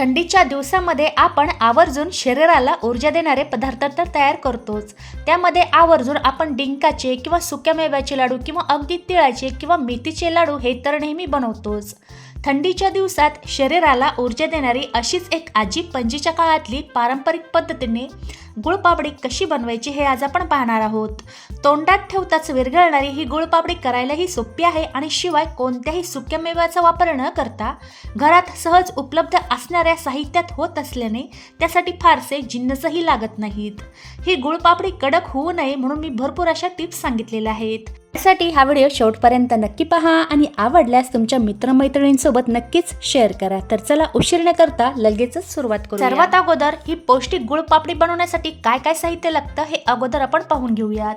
थंडीच्या दिवसामध्ये आपण आवर्जून शरीराला ऊर्जा देणारे पदार्थ तर तयार करतोच. त्यामध्ये आवर्जून आपण डिंकाचे किंवा सुक्या मेव्याचे लाडू किंवा अगदी तिळाचे किंवा मेथीचे लाडू हे तर नेहमी बनवतोच. थंडीच्या दिवसात शरीराला ऊर्जा देणारी अशीच एक आजी पणजीच्या काळातली पारंपरिक पद्धतीने गुळपापडी कशी बनवायची हे आज आपण पाहणार आहोत. तोंडात ठेवताच विरघळणारी ही गुळपापडी करायलाही सोपी आहे आणि शिवाय कोणत्याही सुक्या मेव्याचा वापर न करता घरात सहज उपलब्ध असणाऱ्या साहित्यात होत असल्याने त्यासाठी फारसे जिन्नसही लागत नाहीत. ही गुळपापडी कडक होऊ नये म्हणून मी भरपूर अशा टिप्स सांगितलेल्या आहेत. त्यासाठी हा व्हिडिओ शेवटपर्यंत नक्की पहा आणि आवडल्यास तुमच्या मित्रमैत्रिणींसोबत नक्कीच शेअर करा. तर चला उशीर न करता लगेचच सुरुवात करू सर्वात अगोदर ही पौष्टिक गुळपापडी बनवण्यासाठी काय काय साहित्य लागतं हे अगोदर आपण पाहून घेऊयात.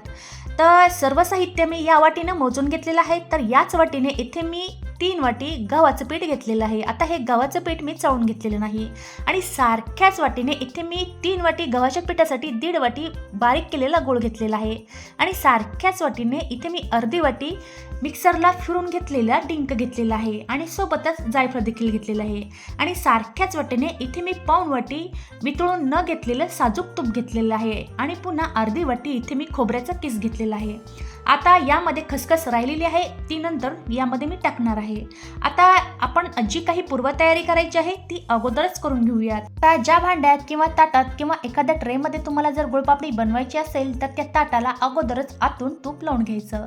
तर सर्व साहित्य मी या वाटीनं मोजून घेतलेलं आहे. तर याच वाटीने इथे मी तीन वाटी गव्हाचं पीठ घेतलेलं आहे. आता हे गव्हाचं पीठ मी चावून घेतलेलं नाही. आणि सारख्याच वाटीने इथे मी तीन वाटी गव्हाच्या पिठासाठी दीड वाटी बारीक केलेला गोळ घेतलेला आहे. आणि सारख्याच वाटीने इथे मी अर्धी वाटी मिक्सरला फिरून घेतलेला डिंक घेतलेला आहे. आणि सोबतच जायफळ देखील घेतलेलं आहे. आणि सारख्याच वाटीने इथे मी पाऊन वाटी वितळून न घेतलेलं साजूक तूप घेतलेलं आहे. आणि पुन्हा अर्धी वाटी इथे मी खोबऱ्याचा किस घेतलेला आहे. आता यामध्ये खसखस राहिलेली आहे. ती नंतर यामध्ये मी टाकणार आहे. आता आपण जी काही पूर्वतयारी करायची आहे ती अगोदरच करून घेऊयात. आता ज्या भांड्यात किंवा ताटात किंवा एखाद्या ट्रेमध्ये तुम्हाला जर गुळपापडी बनवायची असेल तर त्या ताटाला अगोदरच आतून तूप लावून घ्यायचं.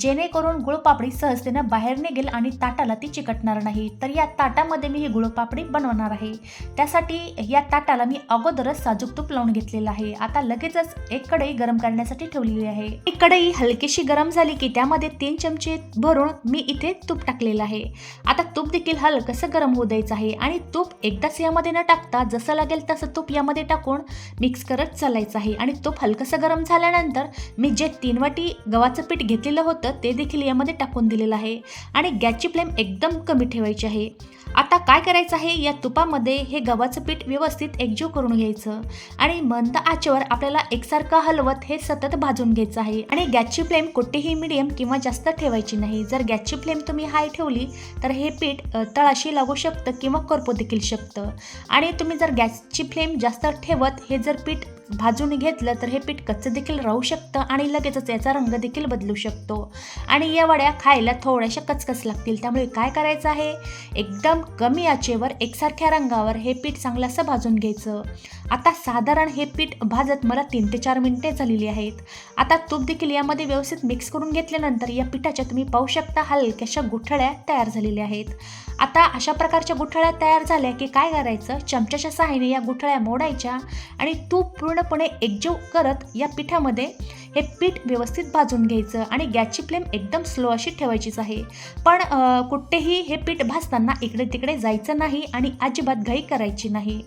जेणेकरून गुळपापडी सहजतेनं बाहेर निघेल आणि ताटाला ती चिकटणार नाही. तर या ताटामध्ये मी ही गुळपापडी बनवणार आहे. त्यासाठी या ताटाला मी अगोदरच साजूक तूप लावून घेतलेलं आहे. आता लगेचच एक कढई गरम करण्यासाठी ठेवलेली आहे. एक कढई हलकीशी गरम झाली की त्यामध्ये तीन चमचे भरून मी इथे तूप टाकलेलं आहे. आता तूप देखील हलकंसं गरम होऊ द्यायचं आहे? आणि तूप एकदाच यामध्ये न टाकता जसं लागेल तसं तूप यामध्ये टाकून मिक्स करत चालायचं आहे. आणि तूप हलकंसं गरम झाल्यानंतर मी जे तीन वाटी गव्हाचं पीठ घेतलेलं होतं ते देखील यामध्ये टाकून दिलेलं आहे. आणि गॅसची फ्लेम एकदम कमी ठेवायची आहे. आता काय करायचं आहे? या तुपामध्ये हे गव्हाचं पीठ व्यवस्थित एकजीव करून घ्यायचं आणि मंद आचेवर आपल्याला एकसारखं हलवत हे सतत भाजून घ्यायचं आहे. आणि गॅसची फ्लेम कुठेही मिडियम किंवा जास्त ठेवायची नाही. जर गॅसची फ्लेम तुम्ही हाय ठेवली तर हे पीठ तळाशी लागू शकतं किंवा करपू देखील शकतं. आणि तुम्ही जर गॅसची फ्लेम जास्त ठेवत हे जर पीठ भाजून घेतलं तर हे पीठ कच्चं देखील राहू शकतं आणि लगेचच याचा रंग देखील बदलू शकतो. आणि या वड्या खायला थोड्याशा कचकच लागतील. त्यामुळे काय करायचं आहे? एकदम कमी आचेवर एकसारख्या रंगावर हे पीठ चांगलं असं भाजून घ्यायचं. आता साधारण हे पीठ भाजत मला तीन ते चार मिनिटे झालेली आहेत. आता तूप देखील यामध्ये व्यवस्थित मिक्स करून घेतल्यानंतर या पिठाच्या तुम्ही पाहू शकता हलक्याशा गुठळ्या तयार झालेल्या आहेत. आता अशा प्रकारच्या गुठळ्या तयार झाल्या की काय करायचं? चमच्याच्या सहाय्याने या गुठळ्या मोडायच्या आणि तूप पूर्णपणे एकजीव करत या पिठामध्ये हे पीठ व्यवस्थित भाजून घ्यायचं आणि गॅसची फ्लेम एकदम स्लो अशी ठेवायचीच आहे. पण कुठेही हे पीठ भाजताना इकडे तिकडे जायचं नाही आणि अजिबात घाई करायची नाही.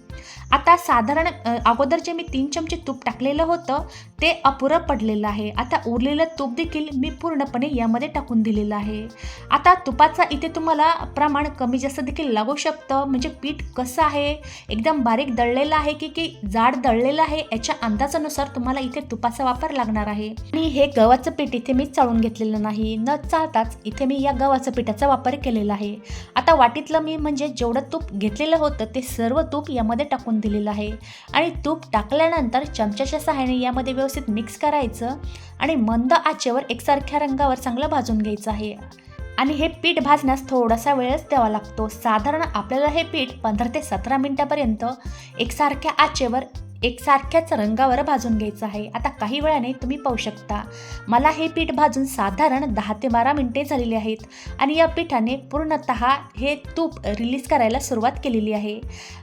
आता साधारण अगोदर जे मी तीन चमचे तूप टाकलेलं होतं ते अपुरं पडलेलं आहे. आता उरलेलं तूप देखील मी पूर्णपणे यामध्ये टाकून दिलेलं आहे. आता तुपाचा इथे तुम्हाला प्रमाण कमी जास्त देखील लागू शकतं. म्हणजे पीठ कसं आहे? एकदम बारीक दळलेलं आहे की की जाड दळलेलं आहे? याच्या अंदाजानुसार तुम्हाला इथे तुपाचा वापर लागणार आहे. आणि हे गव्हाचं पीठ इथे मी चाळून घेतलेलं नाही. न चाळताच इथे मी या गव्हाचं पिठाचा वापर केलेला आहे. आता वाटीतलं मी म्हणजे जेवढं तूप घेतलेलं होतं ते सर्व तूप यामध्ये टाकून दिलेलं आहे. आणि तूप टाकल्यानंतर चमच्याच्या सहाय्याने यामध्ये व्यवस्थित मिक्स करायचं आणि मंद आचेवर एकसारख्या रंगावर चांगलं भाजून घ्यायचं आहे. आणि हे पीठ भाजण्यास थोडासा वेळच द्यावा लागतो. साधारण आपल्याला हे पीठ पंधरा ते सतरा मिनटापर्यंत एकसारख्या आचेवर एकसारख्याच रंगावर भाजून घ्यायचं आहे. आता काही वेळाने तुम्ही पाहू शकता. मला हे पीठ भाजून साधारण दहा ते बारा मिनिटे झालेली आहेत आणि या पिठाने पूर्णत हे तूप रिलीज करायला सुरुवात केलेली आहे.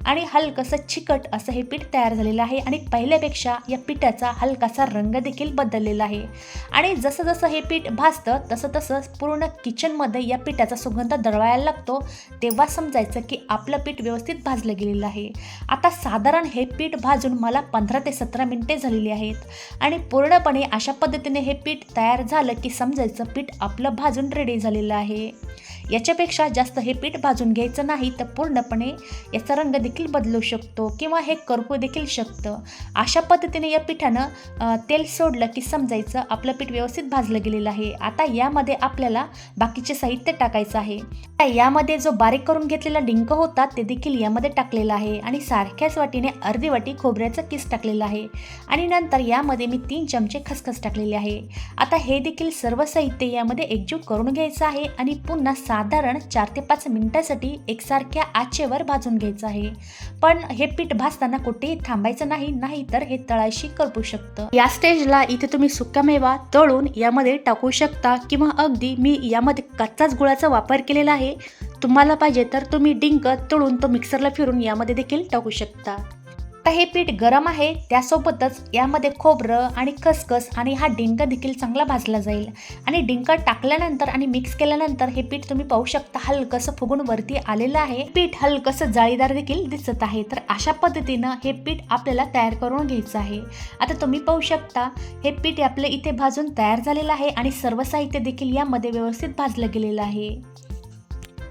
आणि हलकंसं चिकट असं हे पीठ तयार झालेलं आहे आणि पहिल्यापेक्षा या पिठाचा हलकासा रंग देखील बदललेला आहे. आणि जसं जसं हे पीठ भाजतं तसं तसं पूर्ण किचनमध्ये या पिठाचा सुगंध दळवायला लागतो तेव्हा समजायचं की आपलं पीठ व्यवस्थित भाजलं गेलेलं आहे. आता साधारण हे पीठ भाजून मला पंधरा ते सतरा मिनिटे झालेली आहेत. आणि पूर्णपणे अशा पद्धतीने हे पीठ तयार झालं की समजायचं पीठ आपलं भाजून रेडी झालेलं आहे. याच्यापेक्षा जास्त हे पीठ भाजून घ्यायचं नाही तर पूर्णपणे याचा रंग देखील बदलू शकतो किंवा हे करपू देखील शकतं. अशा पद्धतीने या पिठानं तेल सोडलं की समजायचं आपलं पीठ व्यवस्थित भाजलं गेलेलं आहे. आता यामध्ये आपल्याला बाकीचे साहित्य टाकायचं आहे. आता यामध्ये जो बारीक करून घेतलेला डिंक होता ते देखील यामध्ये टाकलेला आहे आणि सारख्याच वाटीने अर्धी वाटी खोबऱ्याचं किस टाकलेलं आहे आणि नंतर यामध्ये मी तीन चमचे खसखस टाकलेले आहे. आता हे देखील सर्व साहित्य यामध्ये एकजूट करून घ्यायचं आहे आणि पुन्हा साधारण चार ते पाच मिनिटासाठी एकसारख्या आचेवर भाजून घ्यायचं आहे. पण हे पीठ भाजताना कुठेही थांबायचं नाही नाही तर हे तळाशी करपू शकतं. या स्टेजला इथे तुम्ही सुकामेवा तळून यामध्ये टाकू शकता किंवा अगदी मी यामध्ये कच्चाच गुळाचा वापर केलेला आहे. तुम्हाला पाहिजे तर तुम्ही डिंक तळून तो मिक्सरला फिरून यामध्ये देखील टाकू शकता. आता हे पीठ गरम आहे त्यासोबतच यामध्ये खोबरं आणि खसखस आणि हा डिंक देखील चांगला भाजला जाईल. आणि डिंक टाकल्यानंतर आणि मिक्स केल्यानंतर हे पीठ तुम्ही पाहू शकता हलकसं फुगून वरती आलेलं आहे. पीठ हलकसं जाळीदार देखील दिसत आहे. तर अशा पद्धतीनं हे पीठ आपल्याला तयार करून घ्यायचं आहे. आता तुम्ही पाहू शकता हे पीठ आपलं इथे भाजून तयार झालेलं आहे आणि सर्व साहित्य देखील यामध्ये व्यवस्थित भाजलं गेलेलं आहे.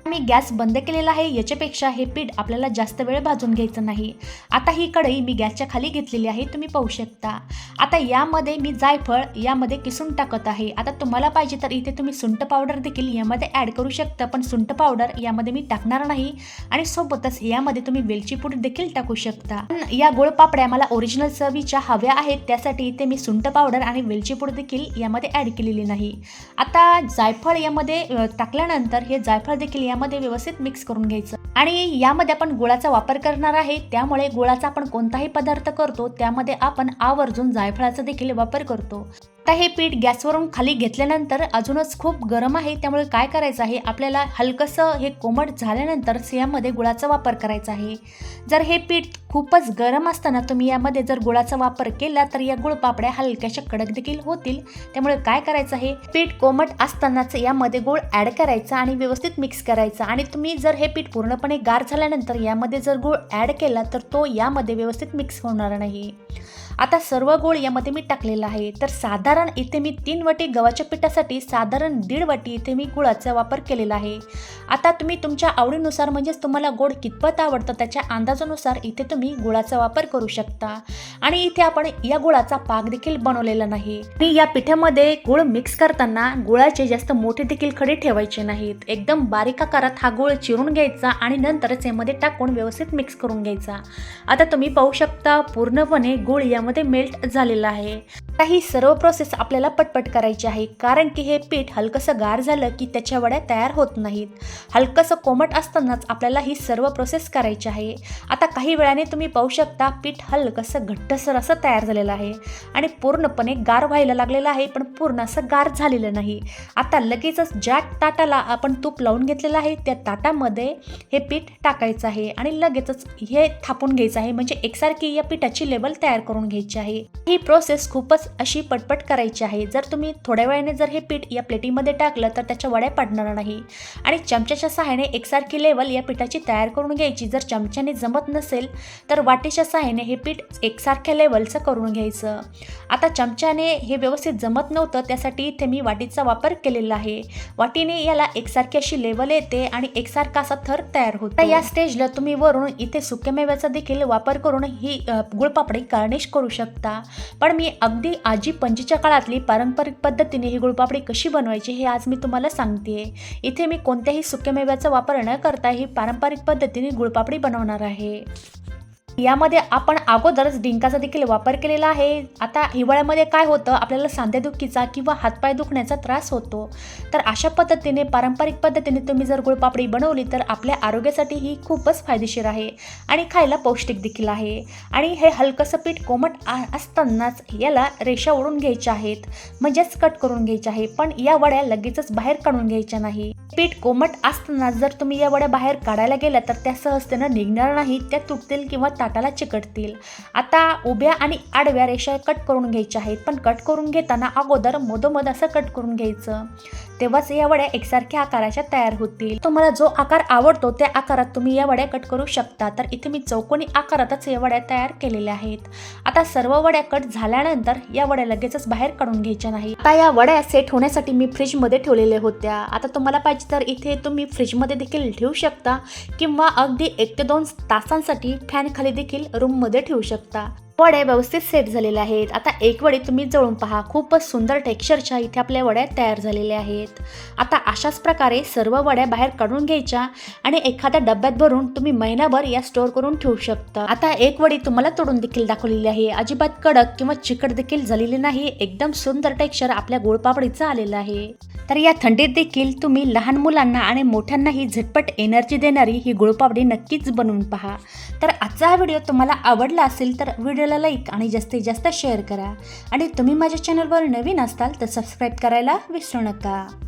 मी गॅस बंद केलेला आहे याच्यापेक्षा हे पीठ आपल्याला जास्त वेळ भाजून घ्यायचं नाही. आता ही कढई मी गॅसच्या खाली घेतलेली आहे तुम्ही पाहू शकता. आता यामध्ये मी जायफळ यामध्ये किसून टाकत आहे. आता तुम्हाला पाहिजे तर इथे तुम्ही सुंठ पावडर देखील यामध्ये ॲड करू शकता पण सुंठ पावडर यामध्ये मी टाकणार नाही. आणि सोबतच यामध्ये तुम्ही वेलची पूड देखील टाकू शकता. या या गोळपापड्या मला ओरिजिनल चवीच्या हव्या आहेत त्यासाठी इथे मी सुंठ पावडर आणि वेलची पूड देखील यामध्ये ॲड केलेली नाही. आता जायफळ यामध्ये टाकल्यानंतर हे जायफळ देखील या यामध्ये व्यवस्थित मिक्स करून घ्यायचं. आणि यामध्ये आपण गुळाचा वापर करणार आहे त्यामुळे गुळाचा आपण कोणताही पदार्थ करतो त्यामध्ये आपण आवर्जून जायफळाचा देखील वापर करतो. आता हे पीठ गॅसवरून खाली घेतल्यानंतर अजूनच खूप गरम आहे त्यामुळे काय करायचं आहे? आपल्याला हलकंसं हे कोमट झाल्यानंतर यामध्ये गुळाचा वापर करायचा आहे. जर हे पीठ खूपच गरम असताना तुम्ही यामध्ये जर गुळाचा वापर केला तर या गुळपापड्या हलक्याशा कडक देखील होतील. त्यामुळे काय करायचं आहे? पीठ कोमट असतानाच यामध्ये गुळ ॲड करायचा आणि व्यवस्थित मिक्स करायचा. आणि तुम्ही जर हे पीठ पूर्णपणे गार झाल्यानंतर यामध्ये जर गुळ ॲड केला तर तो यामध्ये व्यवस्थित मिक्स होणार नाही. आता सर्व गोळ यामध्ये मी टाकलेला आहे. तर साधारण इथे मी तीन वाटी गव्हाच्या पिठासाठी साधारण दीड वाटी इथे मी गुळाचा वापर केलेला आहे. आता तुम्ही तुमच्या आवडीनुसार म्हणजेच तुम्हाला गोड कितपत आवडतं त्याच्या अंदाजानुसार इथे तुम्ही गुळाचा वापर करू शकता. आणि इथे आपण या गुळाचा पाक देखील बनवलेला नाही. आणि या पिठामध्ये गुळ मिक्स करताना गुळाचे जास्त मोठे देखील खडे ठेवायचे नाहीत. एकदम बारीक आकारात हा गुळ चिरून घ्यायचा आणि नंतरच यामध्ये टाकून व्यवस्थित मिक्स करून घ्यायचा. आता तुम्ही पाहू शकता पूर्णपणे गुळ या यामध्ये मेल्ट झालेला आहे. आता ही सर्व प्रोसेस आपल्याला पटपट करायची आहे. कारण की हे पीठ हलकंसं गार झालं की त्याच्या वड्या तयार होत नाहीत. हलकंसं कोमट असतानाच आपल्याला ही सर्व प्रोसेस करायची आहे. आता काही वेळाने तुम्ही पाहू शकता पीठ हलकंसं घट्टसर असं तयार झालेलं आहे. आणि पूर्णपणे गार व्हायला लागलेलं आहे पण पूर्ण असं गार झालेलं नाही. आता लगेचच ज्या ताटाला आपण तूप लावून घेतलेलं आहे त्या ताटामध्ये हे पीठ टाकायचं आहे. आणि लगेचच हे थापून घ्यायचं आहे. म्हणजे एकसारखी या पिठाची लेवल तयार करून घ्यायची आहे. ही प्रोसेस खूपच अशी पटपट करायची आहे. जर तुम्ही थोड्या वेळाने जर हे पीठ या प्लेटीमध्ये टाकलं तर त्याच्या वड्या पडणार नाही. आणि चमच्याच्या सहाय्याने एकसारखी लेवल या पिठाची तयार करून घ्यायची. जर चमच्याने जमत नसेल तर वाटीच्या सहाय्याने हे पीठ एकसारख्या लेवलचं करून घ्यायचं. आता चमच्याने हे व्यवस्थित जमत नव्हतं त्यासाठी इथे मी वाटीचा वापर केलेला आहे. वाटीने याला एकसारखी अशी लेवल येते आणि एकसारखा असा थर तयार होतो. या स्टेजला तुम्ही वरून इथे सुक्यामेव्याचा देखील वापर करून ही गुळपापडी गार्निश करू शकता. पण मी अगदी आजी पंजीच्या काळातली पारंपरिक पद्धतीने ही गुळपापडी कशी बनवायची हे आज मी तुम्हाला सांगते इथे मी कोणत्याही सुक्यामेव्याचा वापर न करता ही पारंपरिक पद्धतीने गुळपापडी बनवणार आहे. यामध्ये आपण अगोदरच डिंकाचा देखील वापर केलेला आहे. आता हिवाळ्यामध्ये काय होतं? आपल्याला सांधेदुखीचा किंवा हातपाय दुखण्याचा त्रास होतो. तर अशा पद्धतीने पारंपरिक पद्धतीने तुम्ही जर गुळपापडी बनवली तर आपल्या आरोग्यासाठी ही खूपच फायदेशीर आहे आणि खायला पौष्टिक देखील आहे. आणि हे हलकंसं पीठ कोमट असतानाच याला रेषा ओढून घ्यायच्या आहेत. म्हणजेच कट करून घ्यायच्या आहे पण या वड्या लगेचच बाहेर काढून घ्यायच्या नाही. पीठ कोमट असताना जर तुम्ही या वड्या बाहेर काढायला गेल्या तर त्या सहजतेनं निघणार नाहीत त्या तुटतील किंवा ताटाला चिकटतील. आता उभ्या आणि आडव्या रेषा कट करून घ्यायच्या आहेत पण कट करून घेताना अगोदर मधोमध असं कट करून घ्यायचं. तेव्हाच या वड्या एकसारख्या आकाराच्या तयार होतील. तुम्हाला जो आकार आवडतो त्या आकारात तुम्ही या वड्या कट करू शकता. तर इथे मी चौकोनी आकारातच या वड्या तयार केलेल्या आहेत. आता आता सर्व वड्या कट झाल्यानंतर या वड्या लगेचच बाहेर काढून घ्यायच्या नाही आता या वड्या सेट होण्यासाठी मी फ्रीजमध्ये ठेवलेल्या होत्या. आता तुम्हाला पाहिजे तर इथे तुम्ही फ्रीजमध्ये देखील ठेवू शकता किंवा अगदी एक ते दोन तासांसाठी फॅन खाली देखील रूममध्ये ठेवू शकता. वड्या व्यवस्थित सेट झालेल्या आहेत. आता एक वडी तुम्ही जळून पहा. खूपच सुंदर टेक्स्चरच्या इथे आपल्या वड्या तयार झालेल्या आहेत. आता अशाच प्रकारे सर्व वड्या बाहेर काढून घ्यायच्या आणि एखाद्या डब्यात भरून तुम्ही महिनाभर या स्टोअर करून ठेवू शकता. आता एक वडी तुम्हाला तोडून देखील दाखवलेली आहे. अजिबात कडक किंवा चिकट देखील झालेली नाही. एकदम सुंदर टेक्स्चर आपल्या गुळपापडीचं आलेलं आहे. तर या थंडीत देखील तुम्ही लहान मुलांना आणि मोठ्यांनाही झटपट एनर्जी देणारी ही गुळपावडी नक्कीच बनवून पहा. तर आजचा हा व्हिडिओ तुम्हाला आवडला असेल तर व्हिडिओला लाईक आणि जास्तीत जास्त शेअर करा. आणि तुम्ही माझ्या चॅनलवर नवीन असताल तर सबस्क्राईब करायला विसरू नका.